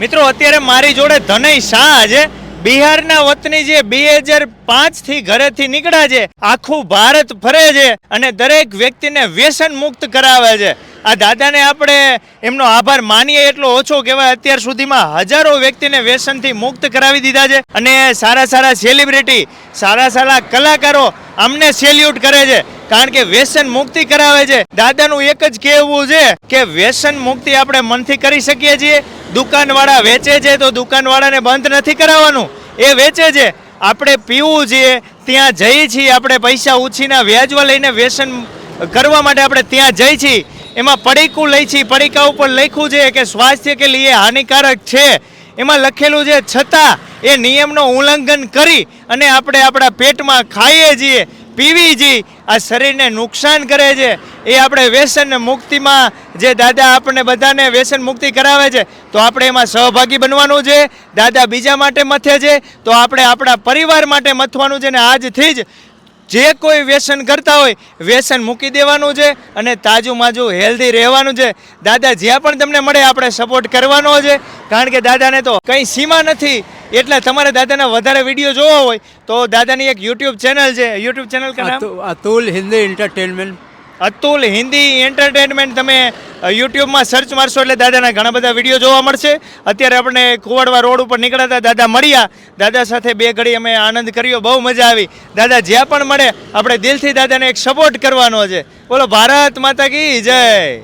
મિત્રો, અત્યારે મારી જોડે ધનય શાહ છે. બિહારના વતની જે બે હજાર પાંચથી ઘરેથી નીકળ્યા છે, આખું ભારત ફરે છે અને દરેક વ્યક્તિને વ્યસન મુક્ત કરાવે છે. આ દાદાને આપણે એમનો આભાર માનીએ એટલો ઓછો કહેવાય, અત્યાર સુધીમાં હજારો વ્યક્તિને વ્યસનથી મુક્ત કરાવી દીધા છે અને સારા સારા સેલિબ્રિટી સારા સારા કલાકારો અમને સેલ્યુટ કરે છે. કારણ કે વ્યસન મુક્તિ કરાવે છે. દાદાનું એક જ કહેવું છે કે વ્યસન મુક્તિ આપણે મનથી કરી શકીએ છીએ. દુકાનવાળા વેચે છે તો દુકાનવાળાને બંધ નથી કરાવવાનું. એ વેચે છે. આપણે પીવું છીએ, ત્યાં જઈએ છીએ, આપણે પૈસા ઉછીના વ્યાજવા લઈને વ્યસન કરવા માટે આપણે ત્યાં જઈ છીએ. એમાં પડીકું લઈ છીએ. પડીકા ઉપર લખ્યું છે કે સ્વાસ્થ્ય કે લીએ હાનિકારક છે. એમાં લખેલું છે, છતાં એ નિયમનો ઉલ્લંઘન કરી અને આપણે આપણા પેટમાં ખાઈએ છીએ, પીવી છીએ આ શરીરને નુકસાન કરે છે, એ આપણે વ્યસન મુક્તિમાં જે દાદા આપણને બધાને વ્યસન મુક્તિ કરાવે છે, તો આપણે એમાં સહભાગી બનવાનું છે, દાદા બીજા માટે મથે છે, તો આપણે આપણા પરિવાર માટે મથવાનું છે ને આજથી જ જે કોઈ વ્યસન કરતા હોય, વ્યસન મૂકી દેવાનું છે, અને તાજું માજું હેલ્ધી રહેવાનું છે. દાદા જ્યાં પણ તમને મળે, આપણે સપોર્ટ કરવાનો છે. કારણ કે દાદાને તો કંઈ સીમા નથી એટલે તમારે દાદાના વધારે વીડિયો જોવો હોય તો દાદાની એક યુટ્યુબ ચેનલ છે. યુટ્યુબ ચેનલ કા અતુલ હિન્દી એન્ટરટેનમેન્ટ અતુલ હિન્દી એન્ટરટેનમેન્ટ તમે યુટ્યુબમાં સર્ચ મારશો એટલે દાદાના ઘણા બધા વીડિયો જોવા મળશે. અત્યારે આપણે કુવાડવા રોડ ઉપર નીકળતા દાદા મળ્યા. દાદા સાથે બે ઘડી અમે આનંદ કર્યો બહુ મજા આવી. દાદા જ્યાં પણ મળે આપણે દિલથી દાદાને એક સપોર્ટ કરવાનો છે. બોલો ભારત માતા કી જય!